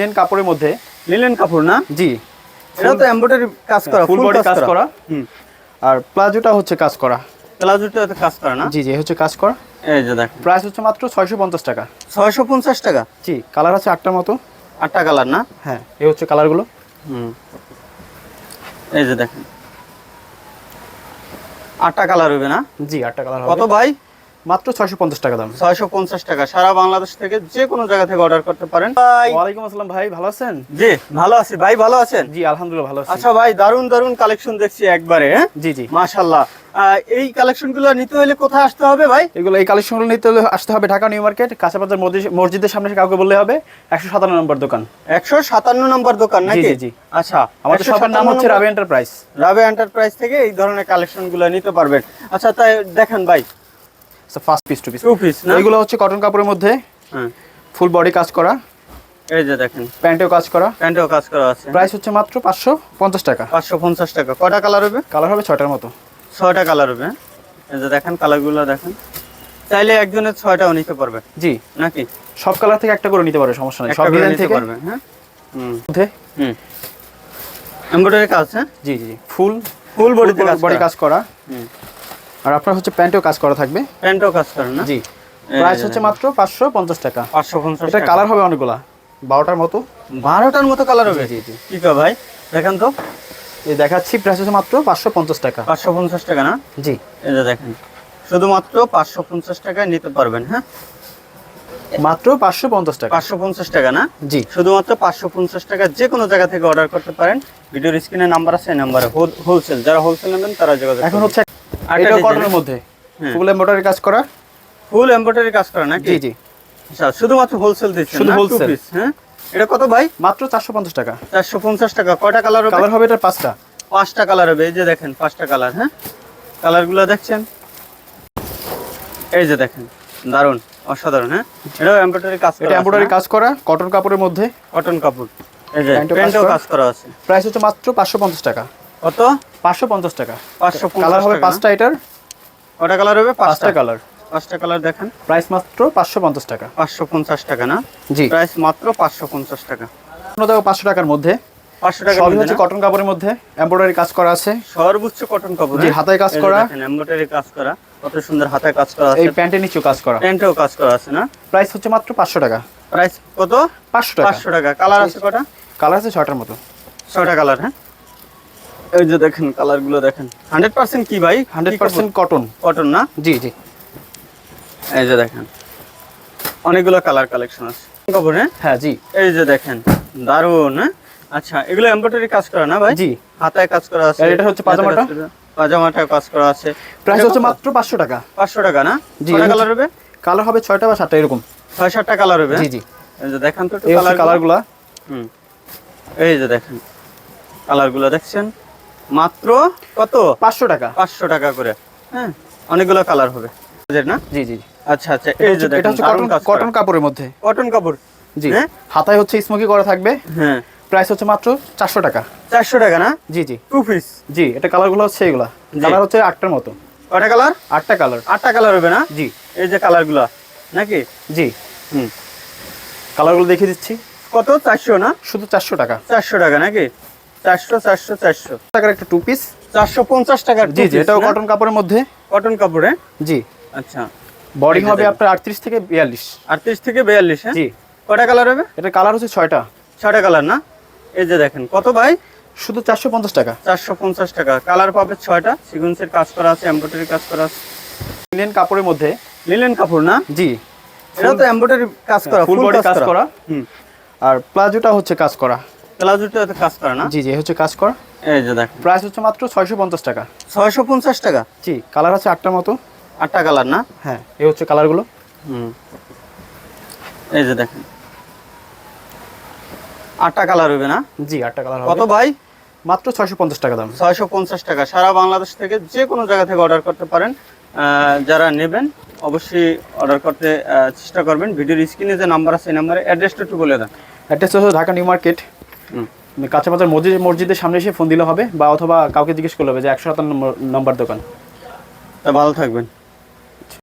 Linen কাপড়ের মধ্যে। Linen কাপড় না? জি। এটা তো এমব্রয়ডারি কাজ করা ফুল বডি কাজ করা। হুম। আর প্লাজোটা হচ্ছে কাজ করা। প্লাজোটা তো কাজ করা না? জি জি হচ্ছে কাজ করা। এই যে দেখেন। প্রাইস হচ্ছে মাত্র ছয়শো পঞ্চাশ টাকা। ছয়শো পঞ্চাশ টাকা? জি কালার আছে আটটার মতো। আটটা কালার না? হ্যাঁ এই হচ্ছে কালারগুলো। হুম। এই যে দেখেন। আটটা কালার হবে না? জি আটটা কালার কত ভাই? মাত্র ছয়শো পঞ্চাশ টাকা দাম। ছয়শো পঞ্চাশ টাকা। সারা বাংলাদেশ থেকে যে কোনো জায়গা থেকে অর্ডার করতে পারেন। ভাই। ওয়ালাইকুম আসসালাম ভাই ভালো আছেন? জি ভালো আছি। ভাই ভালো আছেন? জি আলহামদুলিল্লাহ ভালো আছি। আচ্ছা ভাই দারুণ দারুণ কালেকশন দেখছি একবারে হ্যাঁ? জি জি। মাশাল্লাহ এই কালেকশনগুলো নিতে হলে কোথায় আসতে হবে ভাই? এগুলো এই কালেকশনগুলো নিতে হলে আসতে হবে ঢাকা নিউ মার্কেট কাঁচাবাজার মসজিদের সামনে কাউকে বললে হবে একশো সাতান্ন নম্বর দোকান। একশো সাতান্ন নম্বর দোকান নাকি? জি, জি। আচ্ছা আমাদের শপের নাম হচ্ছে রাবি এন্টারপ্রাইজ রাবে এন্টারপ্রাইজ থেকে এই ধরনের কালেকশন কালেকশনগুলো নিতে পারবেন। আচ্ছা তাই দেখেন ভাই first piece two piece two piece এগুলো হচ্ছে কটন কাপড়ের মধ্যে হ্যাঁ। ফুল বডি কাজ করা। এই যে দেখেন। প্যান্টেও কাজ করা। প্যান্টেও কাজ করা আছে। প্রাইস হচ্ছে মাত্র পাঁচশো পঞ্চাশ টাকা। পাঁচশো পঞ্চাশ টাকা। কটা কালার হবে? কালার হবে ছয়টার মতো। ছয়টা কালার হবে হ্যাঁ? এই যে দেখেন কালারগুলো দেখেন। চাইলে একজনের ছয়টাও নিতে পারবে। জি। নাকি? সব কালার থেকে একটা করে নিতে পারবে সমস্যা নেই। সব ডিজাইন থেকে। পারবে হ্যাঁ? হুম। হুম। এমব্রয়ডারি কাজ হ্যাঁ? জি জি ফুল ফুল বডিতে বডি কাজ করা। হুম। আর আপনার হচ্ছে প্যান্টও কাজ করা থাকবে। প্যান্টও কাজ করে না? জি। প্রাইস হচ্ছে মাত্র পাঁচশো পঞ্চাশ টাকা। পাঁচশো পঞ্চাশ এটা কালার হবে অনেকগুলা। বারোটার মতো। বারোটার মতো কালার হবে? জি, জি। কি কা ভাই? দেখেন তো। এই দেখাচ্ছি প্রাইস হচ্ছে মাত্র পাঁচশো পঞ্চাশ টাকা। পাঁচশো পঞ্চাশ টাকা না? জি। এটা দেখেন শুধুমাত্র পাঁচশো পঞ্চাশ টাকায় নিতে পারবেন হ্যাঁ? মাত্র পাঁচশো পঞ্চাশ টাকা। পাঁচশো পঞ্চাশ টাকা না? জি। শুধুমাত্র পাঁচশো পঞ্চাশ টাকা যে কোনো জায়গা থেকে অর্ডার করতে পারেন। ভিডিওর স্ক্রিনে নাম্বার আছে নাম্বারে হোলসেল যারা হোলসেল নেবেন তারা যোগাযোগ এখন হচ্ছে design, কটনের মধ্যে। হ্যাঁ। ফুল এমব্রয়ডারি কাজ করা? ফুল এমব্রয়ডারি কাজ করা নাকি? জি জি। আচ্ছা শুধুমাত্র হোলসেল দিচ্ছেন শুধু না? Two হ্যাঁ? এটা কত ভাই? মাত্র চারশো পঞ্চাশ টাকা। চারশো পঞ্চাশ টাকা। কয়টা কালার হবে? কালার হবে এটা পাঁচটা। পাঁচটা কালার হবে। এই যে দেখেন পাঁচটা কালার হ্যাঁ? কালারগুলো দেখছেন? এই যে দেখেন। দারুণ অসাধারণ হ্যাঁ? এটাও এমব্রয়ডারি কাজ এটা এমব্রয়ডারি কাজ করা কটন কাপড়ের মধ্যে। কটন কাপড়। এই যে প্যান্টও কাজ করা। আছে। প্রাইস হচ্ছে মাত্র টাকা। কত? টাকা। পাঁচশো কালার হবে পাঁচটা এটার। কটা কালার হবে? পাঁচটা। পাঁচটা কালার পাঁচটা কালার দেখেন। প্রাইস মাত্র পাঁচশো পঞ্চাশ টাকা। পাঁচশো পঞ্চাশ টাকা না? জি। প্রাইস মাত্র পাঁচশো পঞ্চাশ টাকা। কোনো দেখো পাঁচশো টাকার মধ্যে। পাঁচশো টাকা সবই হচ্ছে কটন কাপড়ের মধ্যে। এমব্রয়ডারি কাজ করা আছে। সর্বোচ্চ কটন কাপড় জি, হ্যাঁ? হাতায় কাজ করা। এমব্রয়ডারি কাজ করা। কত সুন্দর হাতায় কাজ করা এই প্যান্টের নিচেও কাজ করা। প্যান্টেও কাজ করা আছে না? প্রাইস হচ্ছে মাত্র পাঁচশো টাকা। প্রাইস কত? পাঁচশো টাকা। পাঁচশো টাকা। কালার আছে কটা? কালার আছে ছয়টার মতো। ছটা কালার হ্যাঁ? এই যে দেখেন কালারগুলো দেখেন। হান্ড্রেড পার্সেন্ট কি ভাই? Hundred percent cotton. কটন না? জি জি। এই যে দেখেন। অনেকগুলো কালার কালেকশন আছে। কাপড় হ্যাঁ? হ্যাঁ জি। এই যে দেখেন দারুণ হ্যাঁ? আচ্ছা এগুলো এমব্রয়ডারি কাজ করা না ভাই? জি। হাতায় কাজ করা আছে। এটা হচ্ছে পাজামাটা? হাতে কাজ করা- আছে। প্রাইস হচ্ছে মাত্র পাঁচশো টাকা। পাঁচশো টাকা না? জি, কালার হবে? কালার হবে ছয়টা বা সাতটা এরকম। ছয় সাতটা কালার হবে? জি? জি। দেখেন তো কালার কালারগুলা হুম। এই যে দেখেন কালারগুলো দেখছেন? মাত্র কত? পাঁচশো টাকা। পাঁচশো টাকা করে। হ্যাঁ অনেকগুলো কালার হবে। না? জি জি আচ্ছা আচ্ছা। এই যে এটা হচ্ছে কটন কটন কাপড়ের মধ্যে। কটন কাপড়। জি হ্যাঁ? হাতায় হচ্ছে স্মোকি করা থাকবে। হ্যাঁ। প্রাইস হচ্ছে মাত্র চারশো টাকা। চারশো টাকা না? জি জি। টু পিস জি এটা কালারগুলো হচ্ছে এগুলা। কালার হচ্ছে আটটার মতো। কটা কালার? আটটা কালার। আটটা কালার হবে না? জি। এই যে কালারগুলো নাকি? জি। হুম। কালারগুলো দেখিয়ে দিচ্ছি। কত? চারশো না? শুধু চারশো টাকা। চারশো টাকা নাকি? চারশো চারশো চারশো। টাকার একটা টু পিস চারশো পঞ্চাশ টাকার জি জি এটাও কটন কাপড়ের মধ্যে। কটন কাপড়ে? জি। আচ্ছা। বডি হবে আপনার আটত্রিশ থেকে বিয়াল্লিশ। আটত্রিশ থেকে বিয়াল্লিশ হ্যাঁ? জি। কটা কালার হবে? এটা কালার হচ্ছে ছয়টা। ছয়টা কালার না? এই যে দেখেন কত ভাই? শুধু চারশো পঞ্চাশ টাকা। চারশো পঞ্চাশ টাকা। কালার পাবে ছয়টা সিকুয়েন্সের কাজ করা আছে এমব্রয়ডারি কাজ করা আছে। লিনেন কাপড়ের মধ্যে। লিলেন কাপড় না? জি। এটা তো এমব্রয়ডারি কাজ করা ফুল বডি কাজ করা। হুম। আর প্লাজোটা হচ্ছে কাজ করা। প্লাজোটা কাজ করা না? জি জি এ হচ্ছে কাজ করা। এই যে দেখেন। প্রাইস হচ্ছে মাত্র ছয়শো পঞ্চাশ টাকা। ছয়শো পঞ্চাশ টাকা? জি কালার আছে আটটার মতো। আটটা কালার না? হ্যাঁ এই হচ্ছে কালারগুলো। হুম। এই যে দেখেন। আটটা কালার হবে না? জি আটটা কালার কত ভাই? মাত্র ছয়শো পঞ্চাশ টাকা দাম। ছয়শো পঞ্চাশ টাকা। সারা বাংলাদেশ থেকে যে কোনো জায়গা থেকে অর্ডার করতে পারেন। যারা নেবেন অবশ্যই অর্ডার করতে চেষ্টা করবেন। ভিডিওর স্ক্রিনে যে নাম্বার আছে এই নাম্বারে অ্যাড্রেসটা একটু বলে দেন। অ্যাড্রেস হচ্ছে ঢাকা নিউ মার্কেট। হুম। কাঁচাবাজার মসজিদ মসজিদের সামনে এসে ফোন দিলে হবে বা অথবা কাউকে জিজ্ঞেস করলে হবে যে একশো সাতান্ন নম্বর নম্বর দোকান। তা ভালো থাকবেন।